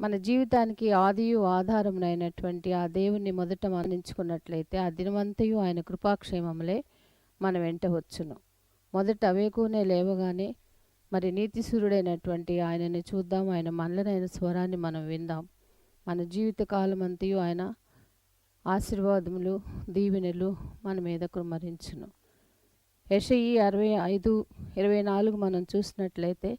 మన జీవితానికి ఆదియు ఆధారమునైనటువంటి ఆ దేవుణ్ణి మొదట మరణించుకున్నట్లయితే ఆ దినమంతయు ఆయన కృపాక్షేమములే మన వెంట వచ్చును. మొదట అవేకునే లేవగానే మరి నీతిసూరుడైనటువంటి ఆయనని చూద్దాం. ఆయన మనలనైన స్వరాన్ని మనం విందాం. మన జీవిత కాలం అంతయు ఆయన ఆశీర్వాదములు దీవెనలు మన మీద కుమరించును యషయి అరవై ఐదు ఇరవై నాలుగు మనం చూసినట్లయితే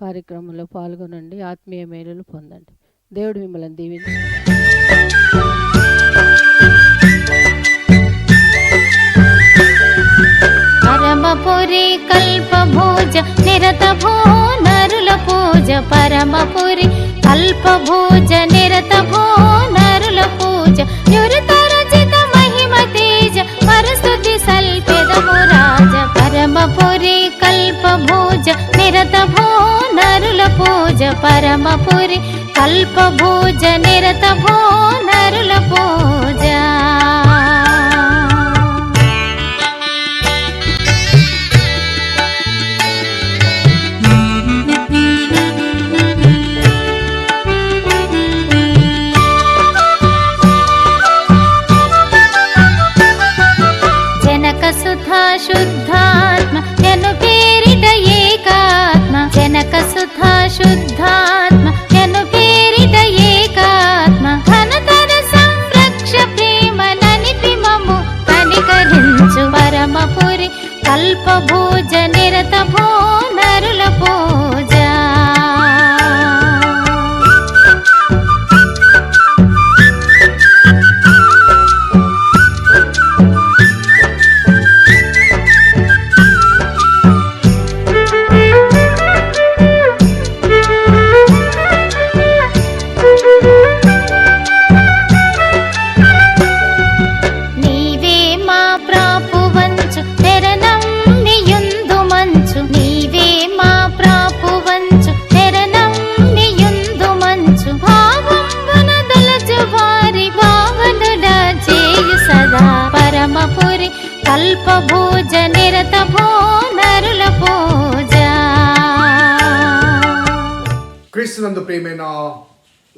కార్యక్రమంలో పాల్గొనండి. ఆత్మీయ మేలులు పొందండి. దేవుడు మిమ్మల్ని దీవించు. కల్పభోజ నిరత భో నరుల పూజ. పరమపురి కల్పభోజ నిరత భో నరుల పూజ. రచిత మహిమ తేజ పరస్తుతి సల్పెదము రాజ. పరమపురి కల్పభోజ నిరత భో పూజ పరమపురి కల్పభోజ నిరత భో నరుల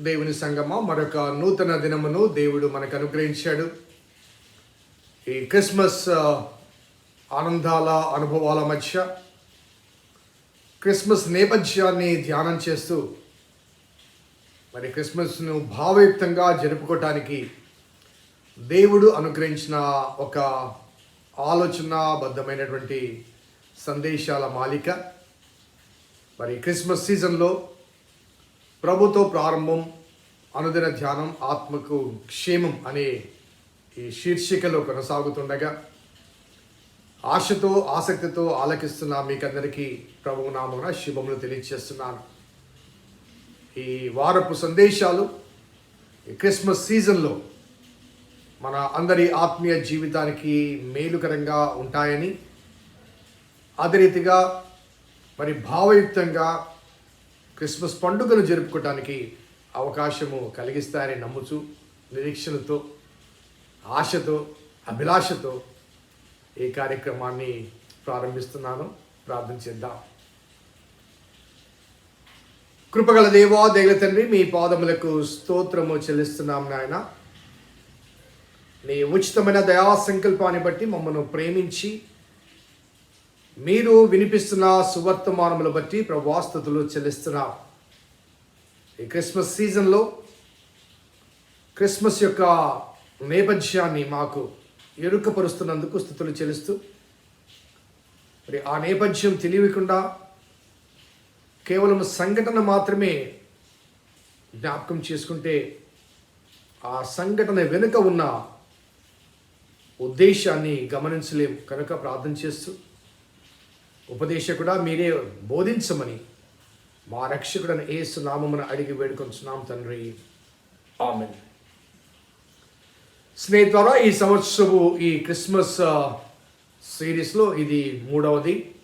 దేవుని సంగమ మరొక నూతన దినమును దేవుడు మనకు అనుగ్రహించాడు. ఈ క్రిస్మస్ ఆనందాల అనుభవాల మధ్య క్రిస్మస్ నేపథ్యాన్ని ధ్యానం చేస్తూ మరి క్రిస్మస్ను భావయుక్తంగా జరుపుకోవటానికి దేవుడు అనుగ్రహించిన ఒక ఆలోచనాబద్ధమైనటువంటి సందేశాల మాలిక. మరి క్రిస్మస్ సీజన్లో ప్రభుతో ప్రారంభం అనుదిన ధ్యానం ఆత్మకు క్షేమం అనే ఈ శీర్షికలో కొనసాగుతుండగా ఆశతో ఆసక్తితో ఆలకిస్తున్న మీకందరికీ ప్రభు నామమున శుభములు తెలియజేస్తున్నాను ఈ వారపు సందేశాలు క్రిస్మస్ సీజన్లో మన అందరి ఆత్మీయ జీవితానికి మేలుకరంగా ఉంటాయని అదే రీతిగా మరి భావయుక్తంగా క్రిస్మస్ పండుగను జరుపుకోవటానికి అవకాశము కలిగిస్తారని నమ్ముచు నిరీక్షణతో ఆశతో అభిలాషతో ఈ కార్యక్రమాన్ని ప్రారంభిస్తున్నాను. ప్రార్థన చేద్దాం. కృపగల దేవా దేగల తండ్రి మీ పాదములకు స్తోత్రము చెల్లిస్తున్నాం నాయన. నీ ఉచితమైన దయా సంకల్పాన్ని బట్టి మమ్మల్ని ప్రేమించి మీరు వినిపిస్తున్న సువర్తమానములు బట్టి ప్రభాస్తుతులు చెల్లిస్తున్నాం. ఈ క్రిస్మస్ సీజన్లో క్రిస్మస్ యొక్క నేపథ్యాన్ని మాకు ఎరుకపరుస్తున్నందుకు స్థుతులు చెల్లిస్తూ మరి ఆ నేపథ్యం తెలియకుండా కేవలం సంఘటన మాత్రమే జ్ఞాపకం చేసుకుంటే ఆ సంఘటన వెనుక ఉన్న ఉద్దేశాన్ని గమనించలేం. కనుక ప్రార్థన చేస్తూ ఉపదేశకుడా మీరే బోధించమని మా రక్షకుడని ఏసు నామమున అడిగి వేడుకొంచున్నాం తండ్రి. ఆమెన్. స్నేహితులారా ఈ సంవత్సరము ఈ క్రిస్మస్ సిరీస్లో ఇది మూడవది.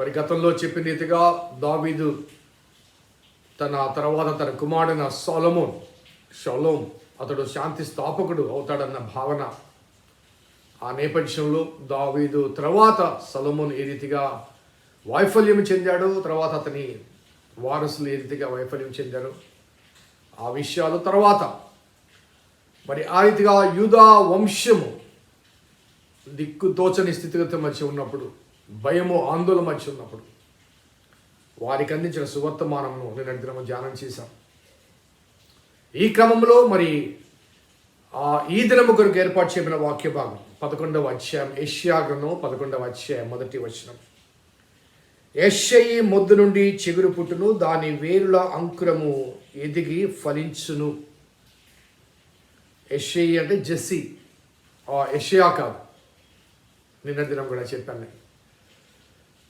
మరి గతంలో చెప్పిన రీతిగా దావీదు తన తర్వాత తన కుమారుడైన సోలమోన్ షలోమ్ అతడు శాంతి స్థాపకుడు అవుతాడన్న భావన ఆ నేపథ్యంలో దావీదు తర్వాత సలమోన్ ఏ రీతిగా వైఫల్యం చెందాడు తర్వాత అతని వారసులు ఏ రీతిగా వైఫల్యం చెందారు ఆ విషయాలు తర్వాత. మరి ఆ రీతిగా యూదా వంశము దిక్కు తోచని స్థితిగతి మధ్య ఉన్నప్పుడు భయము ఆందోళన మధ్య ఉన్నప్పుడు వారికి అందించిన సువర్తమానమును నేను దినము ధ్యానం చేశాను ఈ క్రమంలో మరి ఈ దినము కొరకు ఏర్పాటు చేయబడిన వాక్య భాగం పదకొండవ అధ్యాయం ఏషియా గ్రంథం పదకొండవ అధ్యాయం మొదటి వచనం. యెషయి మొద్దు నుండి చిగురు పుట్టును దాని వేరుల అంకురము ఎదిగి ఫలించును. యెషయి అంటే జెస్సి. ఆ కాదు. నిన్న దినం కూడా చెప్పాను. నేను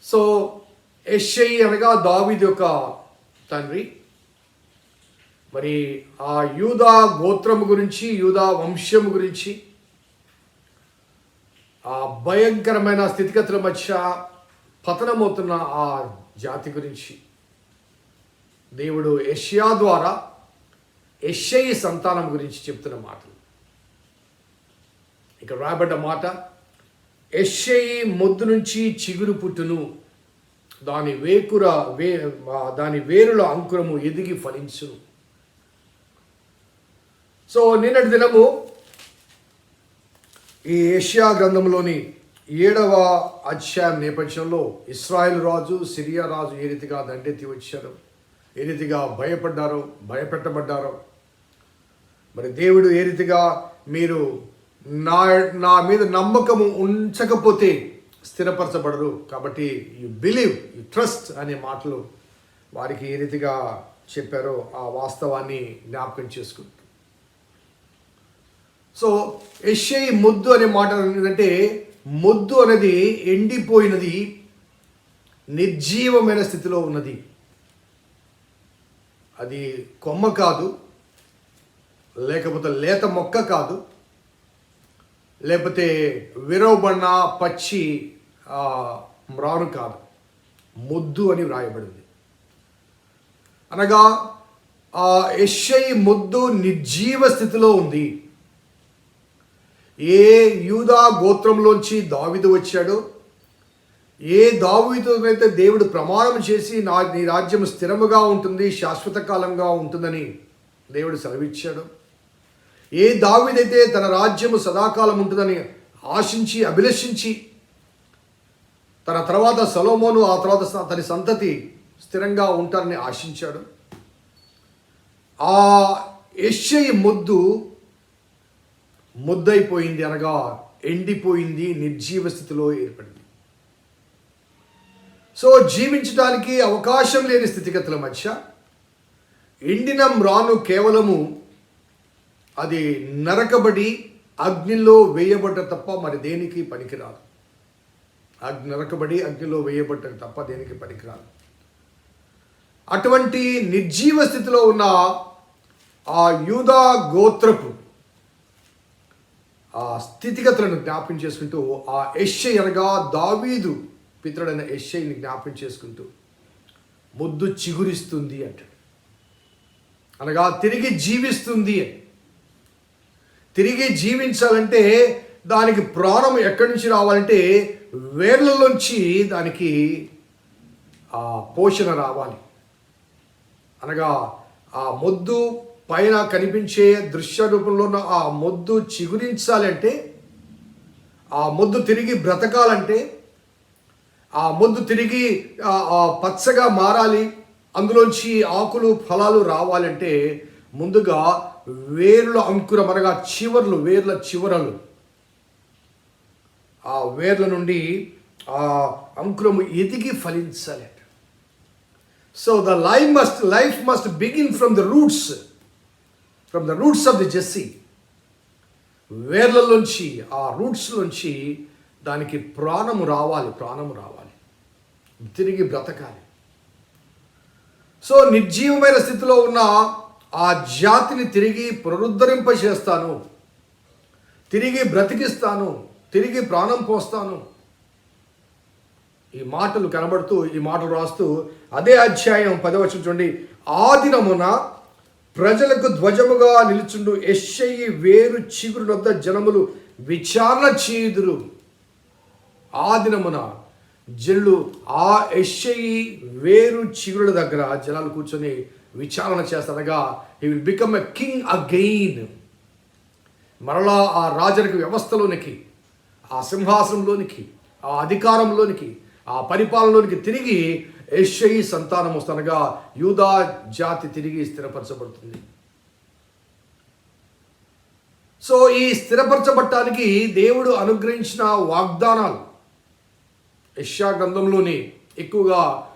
సో యెషయి అనగా దావీదు యొక్క తండ్రి. మరి ఆ యూదా గోత్రము గురించి యూదా వంశము గురించి ఆ భయంకరమైన స్థితిగతుల మధ్య పతనమవుతున్న ఆ జాతి గురించి. దేవుడు యష్యా ద్వారా యెషయి సంతానం గురించి చెప్తున్న మాటలు. ఇక్కడ రాబడ్డ మాట యెషయి మొద్దు నుంచి చిగురు పుట్టును దాని వేకుర వే దాని వేరుల అంకురము ఎదిగి ఫలించును. సో నిన్నటి దినము ఈ ఏషియా గ్రంథంలోని ఏడవ అధ్యాయం నేపథ్యంలో ఇస్రాయెల్ రాజు సిరియా రాజు ఏ రీతిగా దండెత్తి వచ్చారు? ఏ రీతిగా భయపడ్డారో? భయపెట్టబడ్డారో? మరి దేవుడు ఏ రీతిగా మీరు నా నా మీద నమ్మకము ఉంచకపోతే స్థిరపరచబడరు? కాబట్టి యు బిలీవ్ యు ట్రస్ట్ అనే మాటలు వారికి ఏ రీతిగా చెప్పారో ఆ వాస్తవాన్ని జ్ఞాపకం చేసుకుంటారు సో ఎషై ముద్దు అనే మాట ఏంటంటే ముద్దు అనేది ఎండిపోయినది నిర్జీవమైన స్థితిలో ఉన్నది. అది కొమ్మ కాదు లేకపోతే లేత మొక్క కాదు లేకపోతే విరవబడిన పచ్చి మ్రాను కాదు. ముద్దు అని వ్రాయబడింది. అనగా ఆ ఎషై ముద్దు నిర్జీవ స్థితిలో ఉంది. ఏ యూదా గోత్రంలోంచి దావిదు వచ్చాడో ఏ దావీదునైతే దేవుడు ప్రమాణం చేసి నా నీ రాజ్యం స్థిరముగా ఉంటుంది శాశ్వత కాలంగా ఉంటుందని దేవుడు సెలవిచ్చాడు. ఏ దావిదైతే తన రాజ్యము సదాకాలం ఉంటుందని ఆశించి అభిలషించి తన తర్వాత సలోమోను ఆ తర్వాత తన సంతతి స్థిరంగా ఉంటారని ఆశించాడు. ఆ ఎస్ఐ ముద్దు ముద్దైపోయింది అనగా ఎండిపోయింది నిర్జీవ స్థితిలో ఏర్పడింది. సో జీవించడానికి అవకాశం లేని స్థితిగతుల మధ్య ఎండిన మ్రాను కేవలము అది నరకబడి అగ్నిలో వేయబడ్డ తప్ప మరి దేనికి పనికిరాదు. అగ్ని నరకబడి అగ్నిలో వేయబడ్డ తప్ప దేనికి పనికిరాదు. అటువంటి నిర్జీవ స్థితిలో ఉన్న ఆ యూదా గోత్రపు ఆ స్థితిగతులను జ్ఞాపకం చేసుకుంటూ ఆ ఎస్ఐ అనగా దావీదు పితరుడైన ఎస్ఐని జ్ఞాపకం చేసుకుంటూ ముద్దు చిగురిస్తుంది అంటాడు. అనగా తిరిగి జీవిస్తుంది. అని తిరిగి జీవించాలంటే దానికి ప్రాణం ఎక్కడి నుంచి రావాలంటే వేర్లలోంచి దానికి ఆ పోషణ రావాలి. అనగా ఆ మొద్దు పైన కనిపించే దృశ్య రూపంలో ఉన్న ఆ మొద్దు చిగురించాలంటే ఆ మొద్దు తిరిగి బ్రతకాలంటే ఆ మొద్దు తిరిగి ఆ, పచ్చగా మారాలి అందులోంచి ఆకులు ఫలాలు రావాలంటే ముందుగా వేర్ల అంకురం అనగా చివర్లు వేర్ల చివరలు. ఆ వేర్ల నుండి ఆ అంకురము ఎదిగి ఫలించాలి so the life must life must begin from the roots from the roots of the Jesse వేర్లలోంచి ఆ రూట్స్లోంచి దానికి ప్రాణము రావాలి ప్రాణము రావాలి. తిరిగి బ్రతకాలి. సో నిర్జీవమైన స్థితిలో ఉన్న ఆ జాతిని తిరిగి పునరుద్ధరింప చేస్తాను తిరిగి బ్రతికిస్తాను తిరిగి ప్రాణం పోస్తాను. ఈ మాటలు కనబడుతూ ఈ మాటలు రాస్తూ అదే అధ్యాయం పదవచం చూడండి. ఆ దినమున ప్రజలకు ధ్వజముగా నిలుచుండు ఎస్ఐ వేరు చిగురు వద్ద జనములు విచారణ చేయుదురు. ఆ దినమున జనులు ఆ ఎస్ఐ వేరు చిగురుల దగ్గర జనాలు కూర్చొని విచారణ చేస్తారగా he will become a king again మరలా ఆ రాజరిక వ్యవస్థలోనికి ఆ సింహాసనంలోనికి ఆ అధికారంలోనికి ఆ పరిపాలనలోనికి తిరిగి యెషయి సంతానం వస్తనగా యూదా జాతి తిరిగి స్థిరపరచబడుతుంది. సో ఈ స్థిరపరచబట్టడానికి దేవుడు అనుగ్రహించిన వాగ్దానాలు. యెషయా గ్రంథంలోని ఎక్కువగా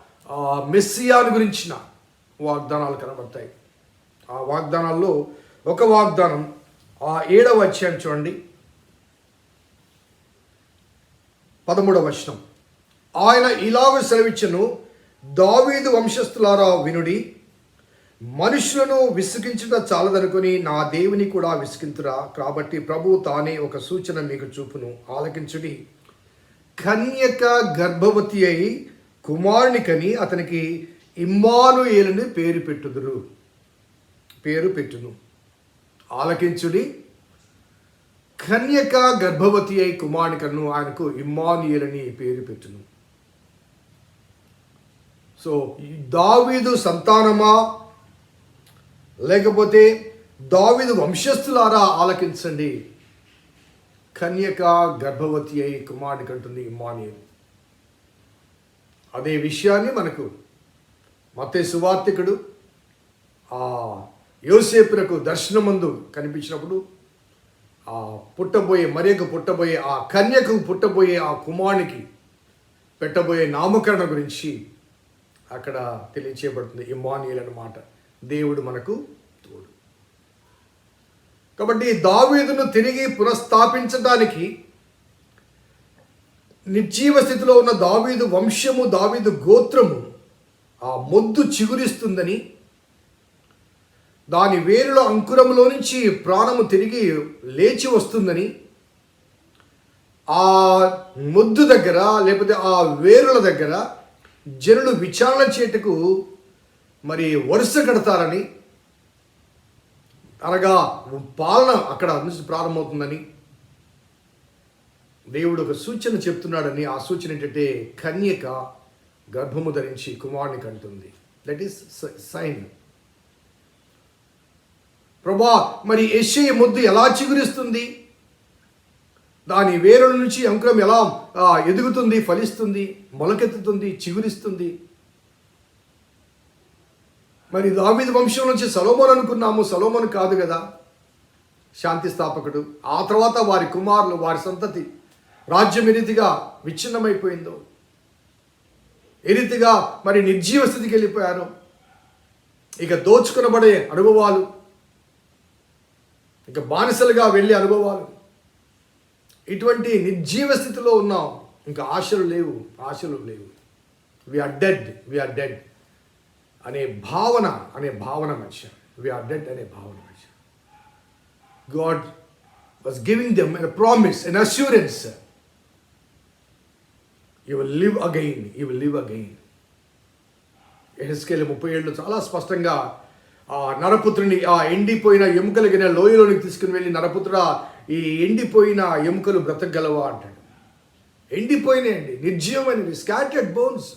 మెస్సియాను గురించిన వాగ్దానాలు కనబడతాయి. ఆ వాగ్దానాల్లో ఒక వాగ్దానం ఆ ఏడవ అధ్యాయం చూడండి. పదమూడవ వచనం. ఆయన ఇలాగ సెలవిచ్చను దావీదు వంశస్థులారా వినుడి మనుషులను విసిగించుట చాలదనుకొని నా దేవుని కూడా విసిగింతురా. కాబట్టి ప్రభు తానే ఒక సూచన మీకు చూపును. ఆలకించుడి. కన్యక గర్భవతి అయి కుమారుని కని అతనికి ఇమ్మానుయేలుని పేరు పెట్టుదురు. పేరు పెట్టును. ఆలకించుడి. కన్యక గర్భవతి అయి కుమారుని కన్ను ఆయనకు ఇమ్మానుయేలని పేరు పెట్టును. సో దావీదు సంతానమా? లేకపోతే దావీదు వంశస్థులారా? ఆలకించండి. కన్యక గర్భవతి అయి కుమారుడికి అంటుంది ఇమ్మానియల్. అదే విషయాన్ని మనకు మతే సువార్తికుడు ఆ యోసేపునకు దర్శనమందు కనిపించినప్పుడు ఆ పుట్టబోయే మరియకు పుట్టబోయే ఆ కన్యకు పుట్టబోయే ఆ కుమారునికి పెట్టబోయే నామకరణ గురించి అక్కడ తెలియచేయబడుతుంది. ఇమానియల్ అన్నమాట దేవుడు మనకు తోడు. కాబట్టి దావీదును తిరిగి పునఃస్థాపించడానికి నిర్జీవ స్థితిలో ఉన్న దావీదు వంశము దావీదు గోత్రము ఆ మొద్దు చిగురిస్తుందని దాని వేరుల అంకురములో నుంచి ప్రాణము తిరిగి లేచి వస్తుందని ఆ మొద్దు దగ్గర లేకపోతే ఆ వేరుల దగ్గర జనులు విచారణ చేటుకు మరి వరుస కడతారని అనగా పాలన అక్కడ నుంచి ప్రారంభమవుతుందని దేవుడు ఒక సూచన చెప్తున్నాడని ఆ సూచన ఏంటంటే కన్యక గర్భము ధరించి కుమారుని కంటుంది. దట్ ఈస్ సైన్ ప్రభా మరి ఎస్ఐ ముద్దు ఎలా చిగురిస్తుంది? దాని వేరుల నుంచి అంకురం ఎలా ఎదుగుతుంది ఫలిస్తుంది మొలకెత్తుతుంది చిగురిస్తుంది? మరి దావిద వంశం నుంచి సలోమోన్ అనుకున్నాము. సలోమోన్ కాదు కదా శాంతి స్థాపకుడు. ఆ తర్వాత వారి కుమారులు వారి సంతతి రాజ్యం ఏ రీతిగా విచ్ఛిన్నమైపోయిందో ఏ రీతిగా మరి నిర్జీవ స్థితికి వెళ్ళిపోయారు ఇక దోచుకునబడే అనుభవాలు ఇక బానిసలుగా వెళ్ళే అనుభవాలు ఇటువంటి నిర్జీవ స్థితిలో ఉన్న. ఇంకా ఆశలు లేవు ఆశలు లేవు. వీఆర్ డెడ్ వీఆర్ డెడ్ అనే భావన అనే భావన మధ్య వీఆర్ డెడ్ అనే భావన మధ్య God was giving them a promise and assurance you will live again you will live again Ezekiel ముప్పై ఏళ్ళు చాలా స్పష్టంగా ఆ నరపుత్రుని ఆ ఎండిపోయిన ఎముకలిగిన లోయలోనికి తీసుకుని వెళ్ళి నరపుత్రుడా ఈ ఎండిపోయిన ఎముకలు బ్రతకగలవా అంటాడు. ఎండిపోయినాయండి నిర్జీవమైనవి స్కాటెడ్ బోన్స్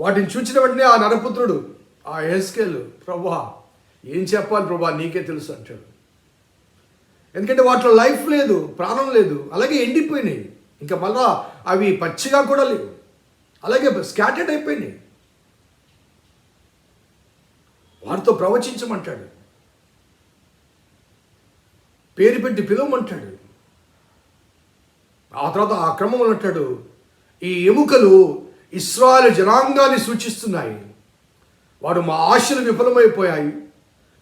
వాటిని చూచిన వెంటనే ఆ నరపుత్రుడు ఆ ఎహెస్కేల్ ప్రభా ఏం చెప్పాలి ప్రభా నీకే తెలుసు అంటాడు. ఎందుకంటే వాటిలో లైఫ్ లేదు ప్రాణం లేదు అలాగే ఎండిపోయినాయి. ఇంకా మళ్ళా అవి పచ్చిగా కూడా లేవు. అలాగే స్కాటర్డ్ అయిపోయినాయి. వారితో ప్రవచించమంటాడు. పేరు పెట్టి పిలవమంటాడు. ఆ తర్వాత ఆ క్రమంలో అంటాడు ఈ ఎముకలు ఇస్రాయల్ జనాంగాన్ని సూచిస్తున్నాయి. వారు మా ఆశలు విఫలమైపోయాయి.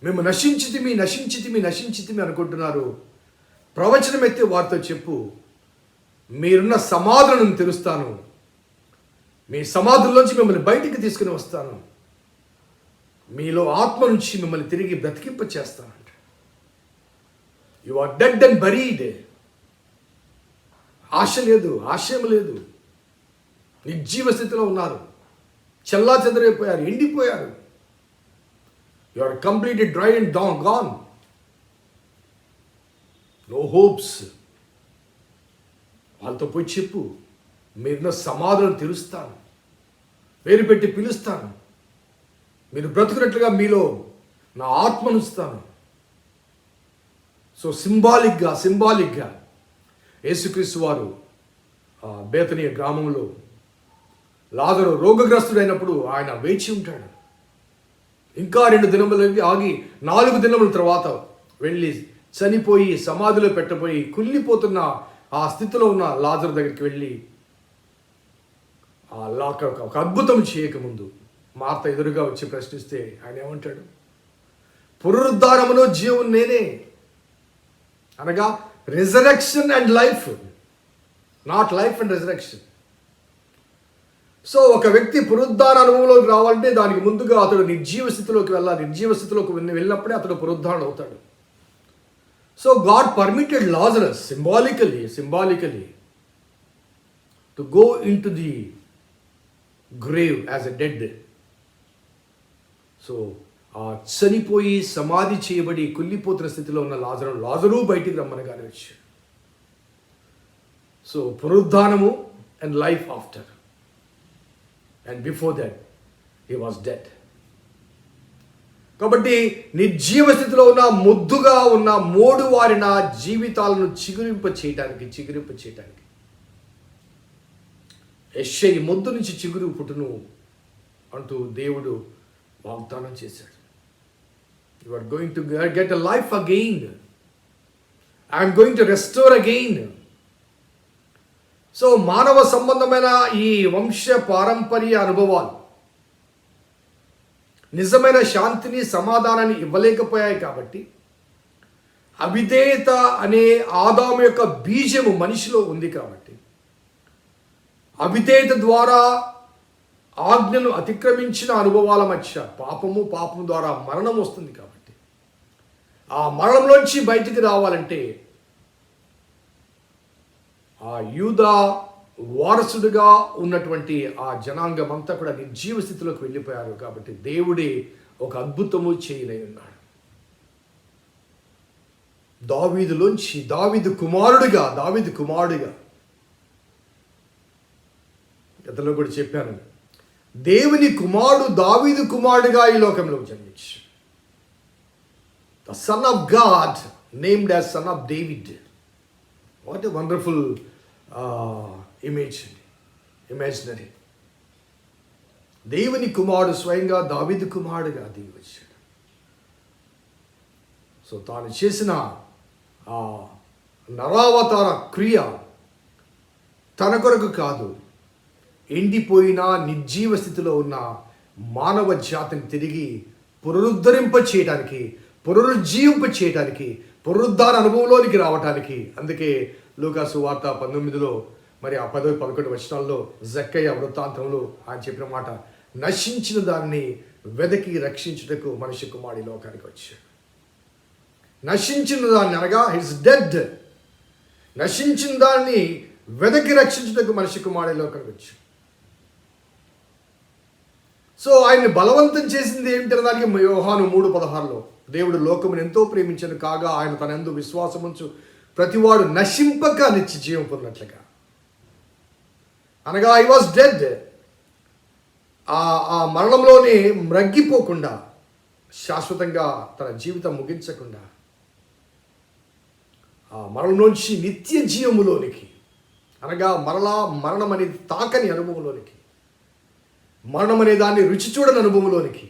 మేము నశించితిమి నశించితిమి నశించితిమి అనుకుంటున్నారు. ప్రవచనం ఎత్తి వారితో చెప్పు. మీరున్న సమాధులను తెలుస్తాను మీ సమాధుల్లోంచి మిమ్మల్ని బయటికి తీసుకుని వస్తాను. మీలో ఆత్మ నుంచి మిమ్మల్ని తిరిగి బ్రతికింప చేస్తాను you are dead and buried ఆశ లేదు ఆశయం లేదు. నిర్జీవ స్థితిలో ఉన్నారు. చెల్లా చెదరైపోయారు ఎండిపోయారు. You are complete dry and done gone no hopes వాళ్ళతో పోయి చెప్పు. మీరున్న సమాధులను తెరుస్తాను పేరు పెట్టి పిలుస్తాను. మీరు బ్రతుకున్నట్లుగా మీలో నా ఆత్మనుస్తాను సో సింబాలిక్గా సింబాలిక్గా యేసుక్రీస్తు వారు బేతనీయ గ్రామంలో లాజరు రోగగ్రస్తుడైనప్పుడు ఆయన వేచి ఉంటాడు. ఇంకా రెండు దినములకి ఆగి నాలుగు దినముల తర్వాత వెళ్ళి చనిపోయి సమాధిలో పెట్టబోయి కుళ్ళిపోతున్న ఆ స్థితిలో ఉన్న లాజర్ దగ్గరికి వెళ్ళి ఆ లాక ఒక అద్భుతం చేయకముందు మార్త ఎదురుగా వచ్చి ప్రశ్నిస్తే ఆయన ఏమంటాడు? పునరుద్ధారములో జీవం నేనే. అనగా resurrection and life not life and resurrection so ఒక వ్యక్తి పునరుద్ధార అనుభవంలోకి రావాలంటే దానికి ముందుగా అతడు నిర్జీవ స్థితిలోకి వెళ్ళాలి. నిర్జీవ స్థితిలోకి వెళ్ళి- వెళ్ళినప్పుడే అతడు పునరుద్ధారణ అవుతాడు. So God permitted Lazarus symbolically symbolically to go into the grave as a dead so చనిపోయి సమాధి చేయబడి కుళ్ళిపోతున్న స్థితిలో ఉన్న లాజరు లాజరు బయటికి రమ్మనగానే వచ్చాడు so పునరుద్ధానము and life after and before that he was dead కాబట్టి నిర్జీవ స్థితిలో ఉన్న ముద్దుగా ఉన్న మోడు వారిన జీవితాలను చిగురింప చేయటానికి చిగురింప చేయటానికి. ఎస్ఐ ముద్దు నుంచి చిగురు పుట్టును అంటూ దేవుడు వాగ్దానం చేశాడు. You are going to get a life again I'm going to restore again. So మానవ సంబంధమైన ఈ వంశ పారంపర్య అనుభవాలు నిజమైన శాంతిని సమాధానాన్ని ఇవ్వలేకపోయాయి కాబట్టి అవిధేయత అనే ఆదాము యొక్క బీజము మనిషిలో ఉంది కాబట్టి అవిధేయత ద్వారా ఆజ్ఞను అతిక్రమించిన అనుభవాల మధ్య పాపము పాపము ద్వారా మరణం వస్తుంది కాబట్టి ఆ మరణంలోంచి బయటికి రావాలంటే ఆ యూదా వారసుడిగా ఉన్నటువంటి ఆ జనాంగం అంతా కూడా నిర్జీవ స్థితిలోకి వెళ్ళిపోయారు కాబట్టి దేవుడే ఒక అద్భుతము చేయలే ఉన్నాడు. దావీదులోంచి దావీదు కుమారుడిగా దావీదు కుమారుడిగా గతంలో కూడా చెప్పాను. దేవుని కుమారుడు దావీదు కుమారుడిగా ఈ లోకంలో జన్మించి the son of God named as son of David what a wonderful image imaginary దేవుని కుమారుడు స్వయంగా దావిదు కుమారుడుగా దిగి వచ్చాడు. సో తాను చేసిన ఆ నరావతార క్రియ తన కొరకు కాదు. ఎండిపోయిన నిర్జీవ స్థితిలో ఉన్న మానవ జాతిని తిరిగి పునరుద్ధరింప చేయడానికి పునరుజ్జీవింప చేయటానికి పునరుద్ధార అనుభవంలోనికి రావటానికి. అందుకే లూకాసు వార్త పంతొమ్మిదిలో మరి ఆ పదవి పదకొండు వచనాల్లో జక్కయ్య వృత్తాంతంలో ఆయన చెప్పిన మాట నశించిన దాన్ని వెదకి రక్షించుటకు మనిషి కుమారి లోకానికి వచ్చాడు. నశించిన దాన్ని అనగా హిస్ డెడ్. నశించిన దాన్ని వెదకి రక్షించుటకు మనిషి కుమారి లోకానికి వచ్చాడు. సో ఆయన్ని బలవంతం చేసింది ఏమిటనే దానికి యోహాను మూడు పదహారులో దేవుడు లోకమును ఎంతో ప్రేమించను కాగా ఆయన తన ఎందు విశ్వాసముంచు ప్రతివాడు నశింపక నిత్య జీవం పొందినట్లుగా. అనగా ఐ వాజ్ డెడ్ ఆ ఆ మరణంలోనే మ్రగ్గిపోకుండా శాశ్వతంగా తన జీవితం ముగించకుండా ఆ మరణం నుంచి నిత్య జీవములోనికి అనగా మరలా మరణం అనేది తాకని అనుభవంలోనికి మరణం అనే దాన్ని రుచి చూడని అనుభవంలోనికి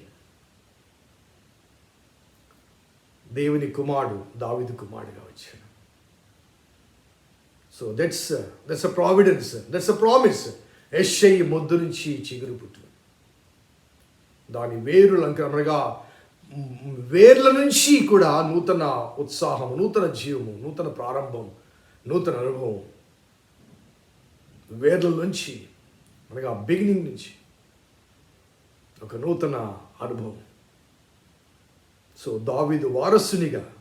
దేవుని కుమారుడు దావిది కుమారుడుగా వచ్చాడు. So that's that's a providence that's a promise SI మొద్దు నుంచి చిగురు పుట్టు దాని వేరులు అనగా వేర్ల నుంచి కూడా నూతన ఉత్సాహం నూతన జీవము నూతన ప్రారంభం నూతన అనుభవం. వేర్ల నుంచి అనగా బిగినింగ్ నుంచి ఒక నూతన అనుభవం. సో దావీదు వారసునిగా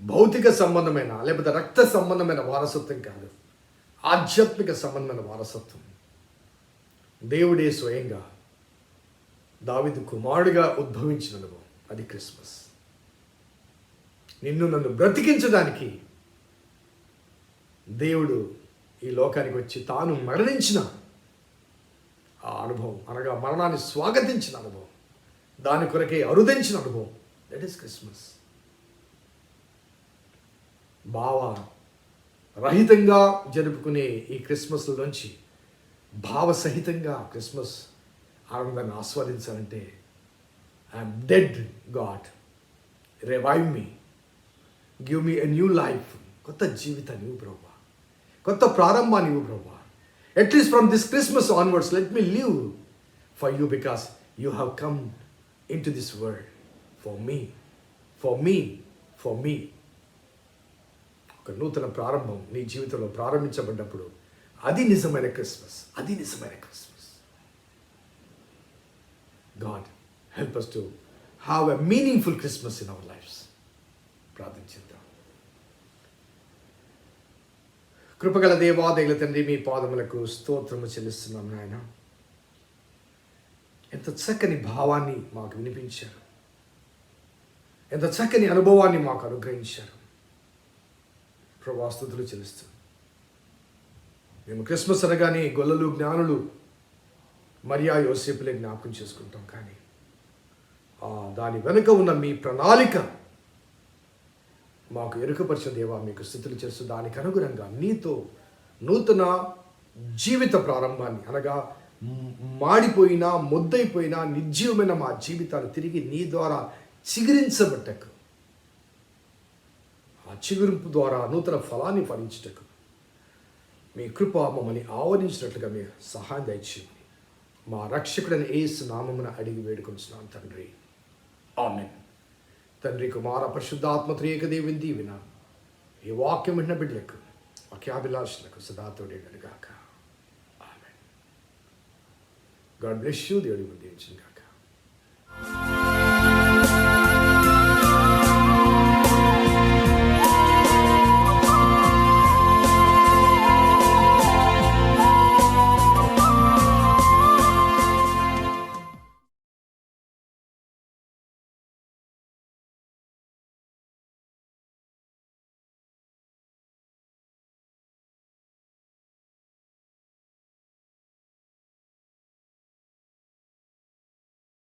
భౌతిక సంబంధమైన లేకపోతే రక్త సంబంధమైన వారసత్వం కాదు ఆధ్యాత్మిక సంబంధమైన వారసత్వం. దేవుడే స్వయంగా దావిదు కుమారుడిగా ఉద్భవించిన అనుభవం అది క్రిస్మస్. నిన్ను నన్ను బ్రతికించడానికి దేవుడు ఈ లోకానికి వచ్చి తాను మరణించిన ఆ అనుభవం అనగా మరణాన్ని స్వాగతించిన అనుభవం దాని కొరకే అరుదించిన అనుభవం. దట్ ఈస్ క్రిస్మస్ భావ రహితంగా జరుపుకునే ఈ క్రిస్మస్లోంచి భావసహితంగా క్రిస్మస్ ఆనందాన్ని ఆస్వాదించాలంటే I'm dead God revive me give me a new life కొత్త జీవితాన్ని ఇవ్వు ప్రభా కొత్త ప్రారంభాన్ని ఇవ్వు ప్రభా at least from this Christmas onwards let me live for you because you have come into this world for me for me for me ఒక నూతన ప్రారంభం నీ జీవితంలో ప్రారంభించబడ్డప్పుడు అది నిజమైన క్రిస్మస్. అది నిజమైన Christmas. God help us to have a meaningful Christmas in our lives ప్రార్థించిద్దాం. కృపగల దేవాదేవుల తండ్రి మీ పాదములకు స్తోత్రము చెల్లిస్తున్నాం నాయన. ఎంత చక్కని భావాన్ని మాకు వినిపించారు. ఎంత చక్కని అనుభవాన్ని మాకు అనుగ్రహించారు. ప్రభాస్తుతులు చెల్లిస్తాం మేము క్రిస్మస్ అనగానే గొల్లలు జ్ఞానులు మరియా యోసేపులే జ్ఞాపకం చేసుకుంటాం. కానీ ఆ దాని వెనుక ఉన్న మీ ప్రణాళిక మాకు ఎరుకపరిచిన దేవా మీకు స్థితులు చేస్తూ దానికి అనుగుణంగా నీతో నూతన జీవిత ప్రారంభాన్ని అనగా మాడిపోయినా ముద్దైపోయినా నిర్జీవమైన మా జీవితాన్ని తిరిగి నీ ద్వారా చిగురించబట్టకు ఆ చిగురింపు ద్వారా నూతన ఫలాన్ని ఫలించుటకు. మీ కృప మమ్మల్ని ఆవరించినట్లుగా మీ సహాయం దయచేయండి. మా రక్షకుడని ఏసు నామమున అడిగి వేడుకొంచున్నాను తండ్రి. ఆమె తండ్రి కుమార పరిశుద్ధాత్మ త్రియేక దేవుని. దీవిన ఈ వాక్యం విన్న బిడ్డలకు వాక్యాభిలాషులకు సదాతోడేగాక ఆమె గాడ్ బ్లెస్ యూ. దేవుడి దీవించిన గాక